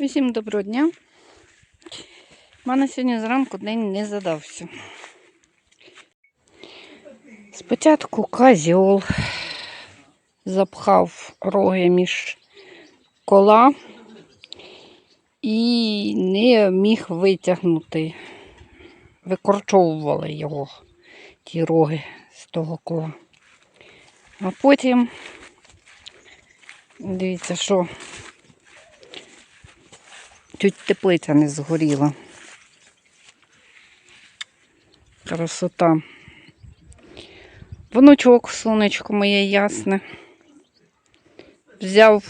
Усім доброго дня. У мене сьогодні зранку день не задався. Спочатку козьол запхав роги між кола і не міг витягнути. Викорчовували його, ті роги з того кола. А потім, дивіться, що чуть теплиця не згоріла. Красота. Внучок, сонечко моє ясне. Взяв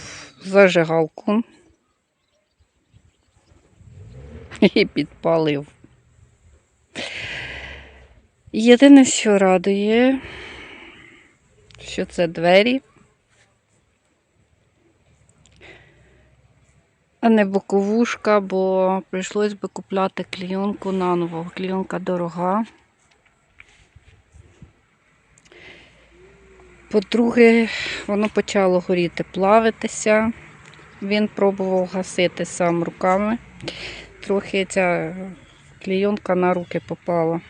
зажигалку і підпалив. Єдине, що радує, що це двері, а не боковушка, бо прийшлось би купляти клійонку наново. Клійонка дорога. По-друге, воно почало горіти, плавитися. Він пробував гасити сам руками. Трохи ця клійонка на руки попала.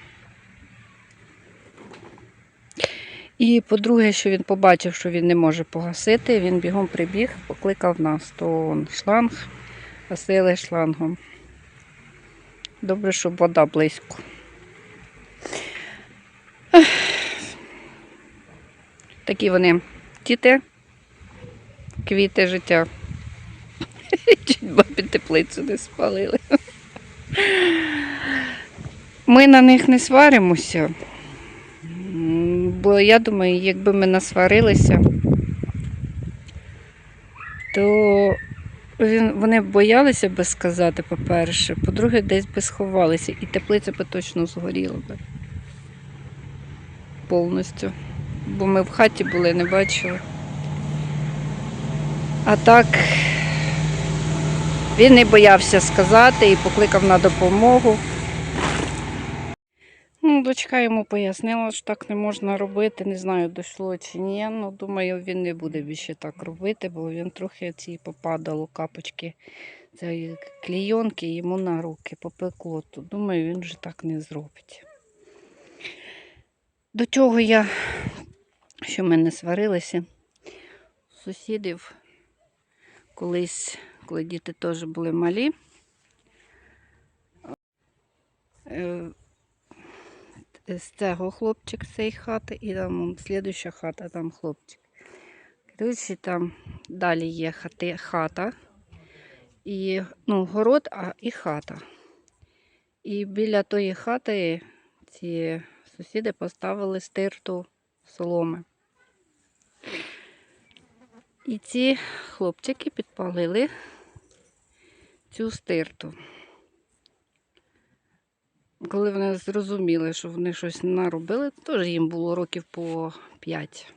І по-друге, що він побачив, що він не може погасити, він бігом прибіг, покликав нас, то он шланг, гасили шлангом. Добре, щоб вода близько. Такі вони діти, квіти життя. Чуть бабі теплицю не спалили. Ми на них не сваримося, бо я думаю, якби ми насварилися, то вони боялися би сказати, по-перше, по-друге, десь би сховалися, і теплиця би точно згоріла би повністю. Бо ми в хаті були, не бачили. А так він не боявся сказати і покликав на допомогу. Ну, дочка йому пояснила, що так не можна робити. Не знаю, дійшло чи ні. Ну, думаю, він не буде більше так робити, бо він трохи ці попадало капочки цієї клійонки йому на руки попекло. То думаю, він вже так не зробить. До чого я, що ми не сварилися, сусідів колись, коли діти теж були малі, е, з цього хлопчик з цієї хати, і там слідуща хата, там хлопчик. Коротше, там далі є хати, хата, і, ну, город, а і хата. І біля тої хати ці сусіди поставили стирту соломи. І ці хлопчики підпалили цю стирту. Коли вони зрозуміли, що вони щось наробили, теж їм було років по 5.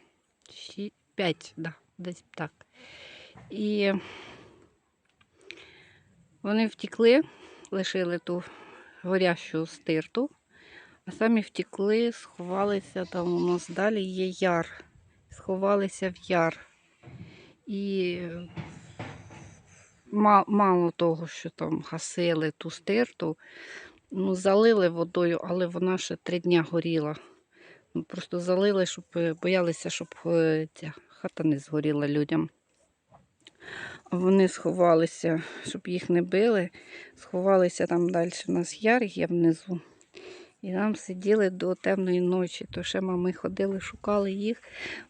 5, да, десь так. І вони втекли, лишили ту горящу стирту, а самі втекли, сховалися там у нас далі є яр. Сховалися в яр. І мало того, що там гасили ту стирту, ну, залили водою, але вона ще три дня горіла. Ну, Просто залили, щоб е, боялися, щоб е, ця хата не згоріла людям. А Вони сховалися, щоб їх не били. Сховалися там далі. У нас яр є внизу. І там сиділи до темної ночі. То ще мами ходили, шукали їх,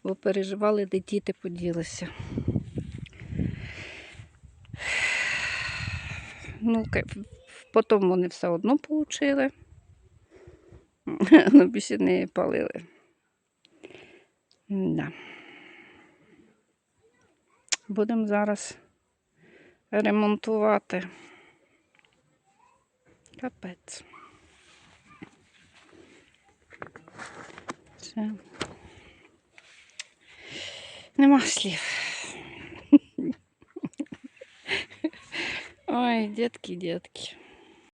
бо переживали, де діти поділися. Ну, потім вони все одно отримали. Ну, більше не палили. Да. Будемо зараз ремонтувати. Капець. Все. Нема слів. Ой, дітки, дітки.